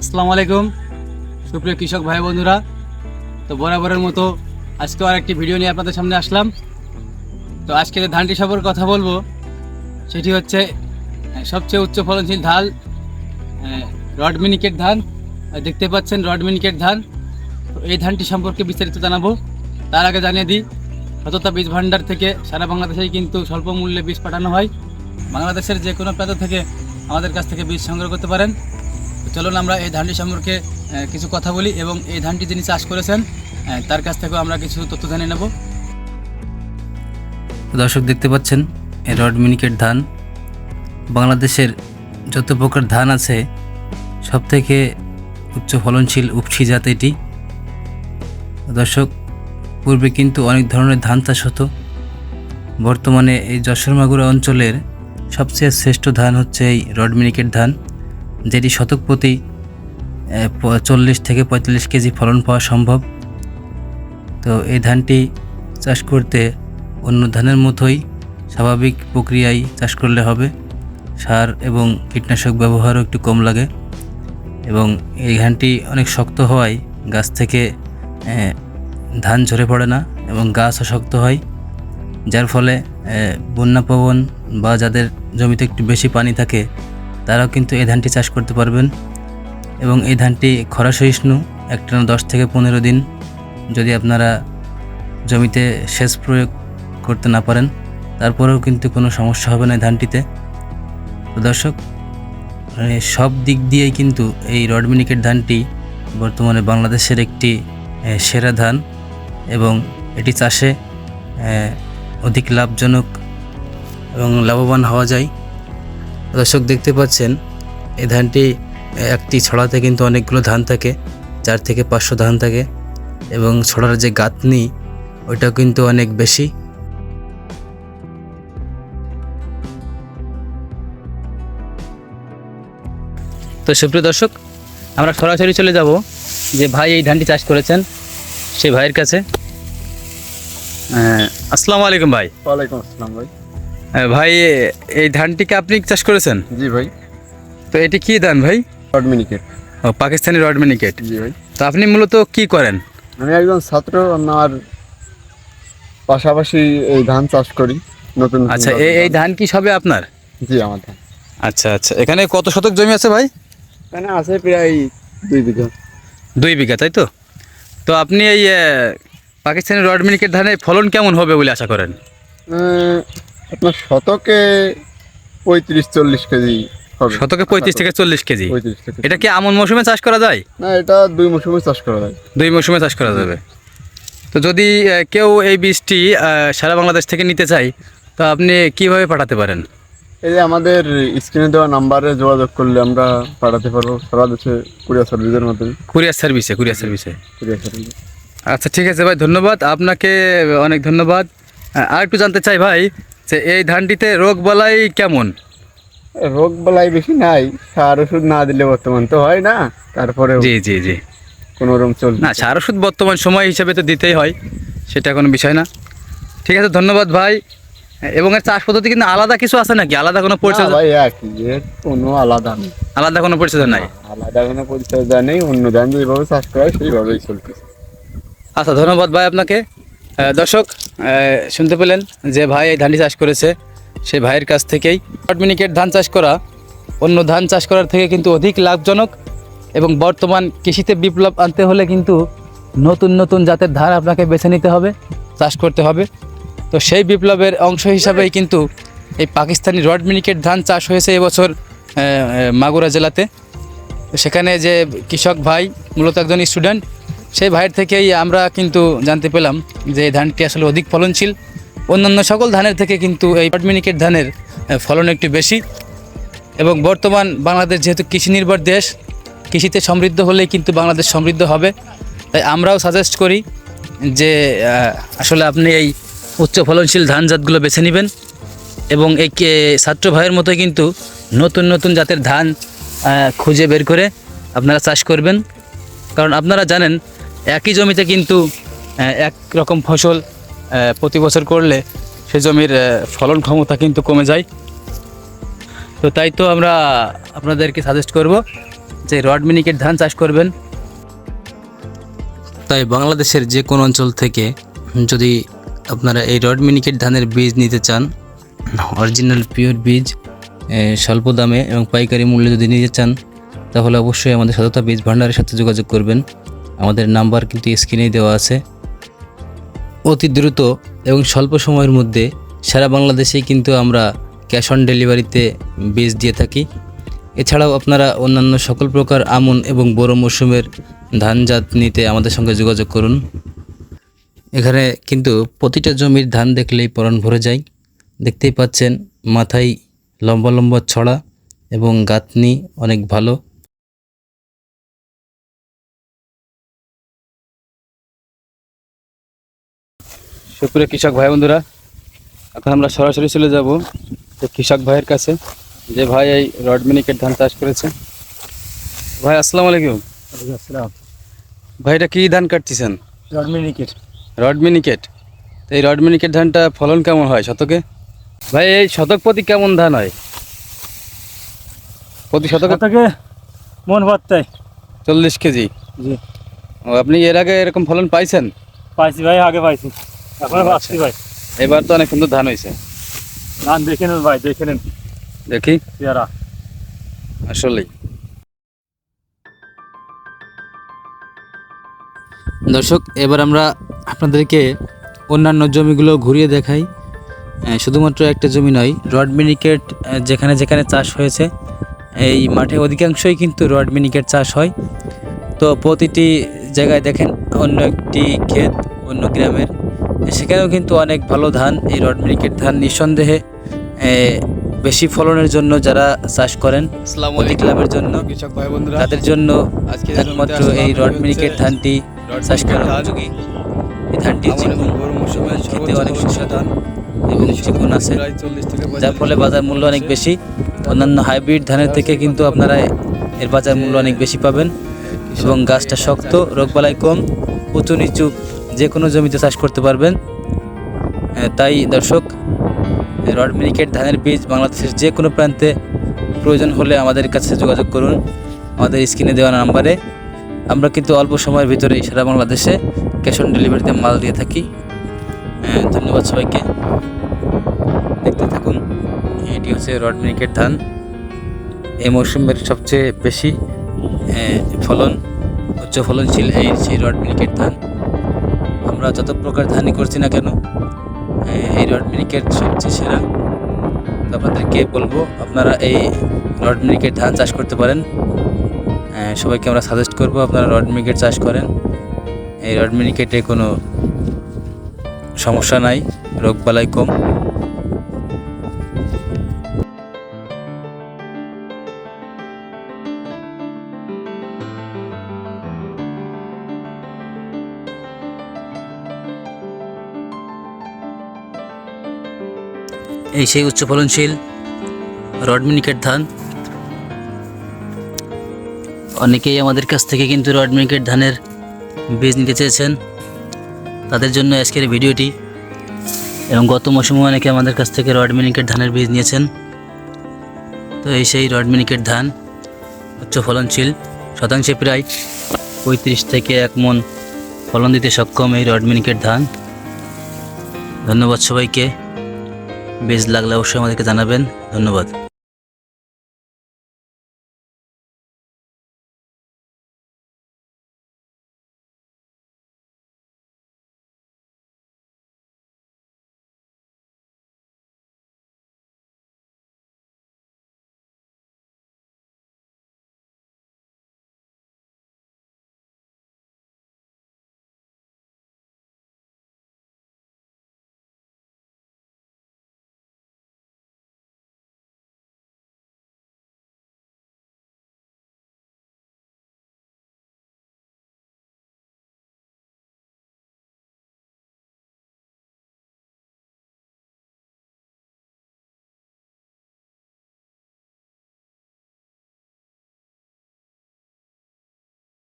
আসসালামু আলাইকুম। সুপ্রিয় কৃষক ভাই বন্ধুরা, তো বরাবরের মতো আজকেও আর একটি ভিডিও নিয়ে আপনাদের সামনে আসলাম। তো আজকে যে ধানটি সম্পর্কে কথা বলব, সেটি হচ্ছে সবচেয়ে উচ্চ ফলনশীল ধান রড মিনিকেট ধান। দেখতে পাচ্ছেন রড মিনিকেট ধান। তো এই ধানটি সম্পর্কে বিস্তারিত জানাব। তার আগে জানিয়ে দিই, সততা বীজ ভাণ্ডার থেকে সারা বাংলাদেশেই কিন্তু স্বল্প মূল্যে বীজ পাঠানো হয়। বাংলাদেশের যে কোনো প্রান্ত থেকে আমাদের কাছ থেকে বীজ সংগ্রহ করতে পারেন। চলুন আমরা এই ধানটি সম্পর্কে কিছু কথা বলি এবং এই ধানটি যিনি চাষ করেছেন তার কাছ থেকেও আমরা কিছু তথ্য জানিয়ে নেব। দর্শক দেখতে পাচ্ছেন, এই রড মিনিকেট ধান। বাংলাদেশের যত প্রকার ধান আছে সব থেকে উচ্চ ফলনশীল উপসি জাত এটি। দর্শক, পূর্বে কিন্তু অনেক ধরনের ধান চাষ হতো। বর্তমানে এই যশোর মাগুরা অঞ্চলের সবচেয়ে শ্রেষ্ঠ ধান হচ্ছে এই রড মিনিকেট ধান। যেটি শতক প্রতি চল্লিশ থেকে পঁয়তাল্লিশ কেজি ফলন পাওয়া সম্ভব। তো এই ধানটি চাষ করতে অন্য ধানের মতোই স্বাভাবিক প্রক্রিয়ায় চাষ করলে হবে। সার এবং কীটনাশক ব্যবহারও একটু কম লাগে এবং এই ধানটি অনেক শক্ত হওয়ায় গাছ থেকে ধান ঝরে পড়ে না এবং গাছও শক্ত হয়, যার ফলে বন্যা পবন বা যাদের জমিতে একটু বেশি পানি থাকে তারাও কিন্তু এই ধানটি চাষ করতে পারবেন। এবং এই ধানটি খরা সহিষ্ণু একটানা দশ থেকে পনেরো দিন যদি আপনারা জমিতে সেচ প্রয়োগ করতে না পারেন, তারপরেও কিন্তু কোনো সমস্যা হবে না এই ধানটিতে। তো দর্শক মানে সব দিক দিয়েই কিন্তু এই রড মিনিকেট ধানটি বর্তমানে বাংলাদেশের একটি সেরা ধান এবং এটি চাষে অধিক লাভজনক এবং লাভবান হওয়া যায়। দর্শক দেখতে পাচ্ছেন, এই ধানটি একটি ছড়াতে কিন্তু অনেকগুলো ধান থাকে, চার থেকে পাঁচশো ধান থাকে এবং ছড়ার যে গাঁথনি, ওইটাও কিন্তু অনেক বেশি। তো সুপ্রিয় দর্শক, আমরা সরাসরি চলে যাব যে ভাই এই ধানটি চাষ করেছেন সেই ভাইয়ের কাছে। আসসালামু আলাইকুম ভাই। ওয়ালাইকুম আসসালাম ভাই। ভাই এই ধানটিকে আপনি চাষ করেছেন? জি ভাই। তো এটি কি ধান ভাই? শর্ট মিনিকেট। ও পাকিস্তানি রড মিনিকেট। জি ভাই। তো আপনি মূলত কি করেন? আমি একজন ছাত্র আমার পাশাপাশি এই ধান চাষ করি নতুন আচ্ছা এই ধান। কি সবে আপনার? জি আমার ধান। আচ্ছা আচ্ছা। এখানে কত শতক জমি আছে ভাই? এখানে আছে প্রায় দুই বিঘা। দুই বিঘা তাই তো? তো আপনি এই পাকিস্তানি রড মিনিকেট ধানের ফলন কেমন হবে বলে আশা করেন? আপনার শতকে পঁয়ত্রিশ চল্লিশ কেজি হবে। শতকে পঁয়ত্রিশ থেকে চল্লিশ কেজি? পঁয়ত্রিশ থেকে এটা কি আমন মৌসুমে চাষ করা যায়? না এটা দুই মৌসুমে চাষ করা যায়। দুই মৌসুমে চাষ করা যাবে। তো যদি কেউ এই বীজটি সারা বাংলাদেশ থেকে নিতে চায় তো আপনি কীভাবে পাঠাতে পারেন? এই যে আমাদের স্ক্রিনে দেওয়া নাম্বারে যোগাযোগ করলে আমরা পাঠাতে পারব। সারা দেশে কুরিয়ার সার্ভিসের মাধ্যমে। কুরিয়ার সার্ভিসে কুরিয়ার সার্ভিসে। Courier service. আচ্ছা ঠিক আছে ভাই ধন্যবাদ। আপনাকে অনেক ধন্যবাদ। আর একটু জানতে চাই ভাই যে এই ধানটিতে রোগ বলাই কেমন? রোগ বালাই বেশি নাই সার ওষুধ না দিলে বর্তমান তো হয় না তারপরে জি জি জি। কোনো রকম চলছে না সার ওষুধ বর্তমান সময় হিসেবে তো দিতেই হয় সেটা কোনো বিষয় না। ঠিক আছে ধন্যবাদ ভাই। এবং এর চাষ পদ্ধতি কিন্তু আলাদা কিছু আছে নাকি? আলাদা কোনো না পরিচর্যা? ভাই একই এর কোনো আলাদা নেই। আলাদা কোনো পরিচর্যা নাই? আলাদা কোনো পরিচর্যা নেই অন্য ধান যেভাবে চাষ করা হয় সেইভাবেই চলতেছে। আচ্ছা ধন্যবাদ ভাই আপনাকে। দর্শক শুনতে পেলেন যে ভাই এই ধানটি চাষ করেছে সেই ভাইয়ের কাছ থেকেই। শর্ট মিনিকেট ধান চাষ করা, অন্য ধান চাষ করার থেকে কিন্তু অধিক লাভজনক এবং বর্তমান কৃষিতে বিপ্লব আনতে হলে কিন্তু নতুন নতুন জাতের ধান আপনাকে বেছে নিতে হবে, চাষ করতে হবে। তো সেই বিপ্লবের অংশ হিসাবেই কিন্তু এই পাকিস্তানি রড মিনিকেট ধান চাষ হয়েছে এবছর মাগুরা জেলাতে। সেখানে যে কৃষক ভাই, মূলত একজন স্টুডেন্ট সেই ভাইয়ের থেকেই আমরা কিন্তু জানতে পেলাম যে এই ধানটি আসলে অধিক ফলনশীল। অন্যান্য সকল ধানের থেকে কিন্তু এই পটমিনিকেট ধানের ফলন একটু বেশি। এবং বর্তমান বাংলাদেশ যেহেতু কৃষি নির্ভর দেশ, কৃষিতে সমৃদ্ধ হলেই কিন্তু বাংলাদেশ সমৃদ্ধ হবে। তাই আমরাও সাজেস্ট করি যে আসলে আপনি এই উচ্চ ফলনশীল ধান জাতগুলো বেছে নেবেন। এবং এই ছাত্র ভাইয়ের মতো কিন্তু নতুন নতুন জাতের ধান খুঁজে বের করে আপনারা চাষ করবেন। কারণ আপনারা জানেন একই জমিতে কিন্তু এক রকম ফসল প্রতি বছর করলে সে জমির ফলন ক্ষমতা কিন্তু কমে যায়। তো তাই তো আমরা আপনাদেরকে সাজেস্ট করব যে রড মিনিকেট ধান চাষ করবেন। তাই বাংলাদেশের যে কোনো অঞ্চল থেকে যদি আপনারা এই রড মিনিকেট ধানের বীজ নিতে চান, অরিজিনাল পিওর বীজ স্বল্প দামে এবং পাইকারি মূল্যে যদি নিতে চান, তাহলে অবশ্যই আমাদের সততা বীজ ভাণ্ডারের সাথে যোগাযোগ করবেন। আমাদের নাম্বার কিন্তু স্ক্রিনেই দেওয়া আছে। অতি দ্রুত এবং স্বল্প সময়ের মধ্যে সারা বাংলাদেশেই কিন্তু আমরা ক্যাশ অন ডেলিভারিতে বীজ দিয়ে থাকি। এছাড়াও আপনারা অন্যান্য সকল প্রকার আমন এবং বড় মৌসুমের ধান জাত নিতে আমাদের সঙ্গে যোগাযোগ করুন। এখানে কিন্তু প্রতিটা জমির ধান দেখলেই পরণ ভরে যায়। দেখতেই পাচ্ছেন, মাথায় লম্বা লম্বা ছড়া এবং গাঁথনি অনেক ভালো। সুপ্রিয় কৃষক ভাই বন্ধুরা এখন আমরা সরাসরি চলে যাব কৃষক ভাইয়ের কাছে যে ভাই এই রড মিনিকেট ধান চাষ করেছে। ভাই আসসালাম আলাইকুম। ভাই এটা কি ধান কাটতেছেন? রডমিনিকেট রড মিনিকেট। তো এই রড মিনিকেট ধানটা ফলন কেমন হয় শতকে? ভাই এই শতক প্রতি কেমন ধান হয়? প্রতি শতকে থেকে মন ভরতাই চল্লিশ কেজি। জি। ও আপনি এর আগে এরকম ফলন পাইছেন? পাইছি ভাই আগে পাইছি। ভাই এবার তো অনেক সুন্দর ধান হয়েছে। ধান দেখে নেন ভাই দেখে নেন। দেখি। পেয়ারা। আসলেই। দর্শক এবার আমরা আপনাদেরকে অন্যান্য জমিগুলো ঘুরিয়ে দেখাই। শুধুমাত্র একটা জমি নয় রড মিনিকেট যেখানে যেখানে চাষ হয়েছে এই মাঠে অধিকাংশই কিন্তু রড মিনিকেট চাষ হয়। তো প্রতিটি জায়গায় দেখেন অন্য একটি ক্ষেত অন্য গ্রামের সেখানেও কিন্তু অনেক ভালো ধান এই রড মিনিকেট ধান নিঃসন্দেহে বেশি ফলনের জন্য যারা চাষ করেন অধিক লাভের জন্য তাদের জন্য একমাত্র এই রড মিনিকেট ধানটি চাষ করার উপযোগী এই ধানটি খেতে অনেক ফলন সুস্বাদু এবং চিকন আছে। প্রায় 40 থেকে যার ফলে বাজার মূল্য অনেক বেশি। অন্যান্য হাইব্রিড ধানের থেকে কিন্তু আপনারা এর বাজার মূল্য অনেক বেশি পাবেন এবং গাছটা শক্ত রোগবালাই কম উঁচু নিচু যে কোনো জমিতে চাষ করতে পারবেন। তাই দর্শক রড মিনিকেট ধানের বীজ বাংলাদেশের যে কোনো প্রান্তে প্রয়োজন হলে আমাদের কাছে যোগাযোগ করুন। আমাদের স্ক্রিনে দেওয়া নাম্বারে। আমরা কিন্তু অল্প সময়ের ভিতরেই সারা বাংলাদেশে ক্যাশ অন ডেলিভারিতে মাল দিয়ে থাকি। ধন্যবাদ সবাইকে। দেখতে থাকুন, এটি হচ্ছে রড মিনিকেট ধান। এই মৌসুমের সবচেয়ে বেশি ফলন, উচ্চ ফলনশীল এই রড মিনিকেট ধান। আমরা যত প্রকার ধানই করছি না কেন এই রড মিনিকেট সবচেয়ে সেরা। তো আপনাদেরকে বলব, আপনারা এই রড মিনিকেট ধান চাষ করতে পারেন। সবাইকে আমরা সাজেস্ট করব, আপনারা রড মিনিকেট চাষ করেন। এই রড মিনিকেটে কোনো সমস্যা নাই রোগবালাই কম। এই সেই উচ্চ ফলনশীল রড মিনিকেট ধান। অনেকেই আমাদের কাছ থেকে কিন্তু রড মিনিকেট ধানের বীজ নিতে চেয়েছেন। তাদের জন্য আজকের ভিডিওটি এবং গত মৌসুমে অনেকে আমাদের কাছ থেকে রড মিনিকেট ধানের বীজ নিয়েছেন। তো এই সেই রড মিনিকেট ধান উচ্চ ফলনশীল শতাংশে প্রায় পঁয়ত্রিশ থেকে এক মন ফলন দিতে সক্ষম এই রড মিনিকেট ধান। ধন্যবাদ সবাইকে। বীজ লাগলে অবশ্যই আমাদেরকে জানাবেন। ধন্যবাদ।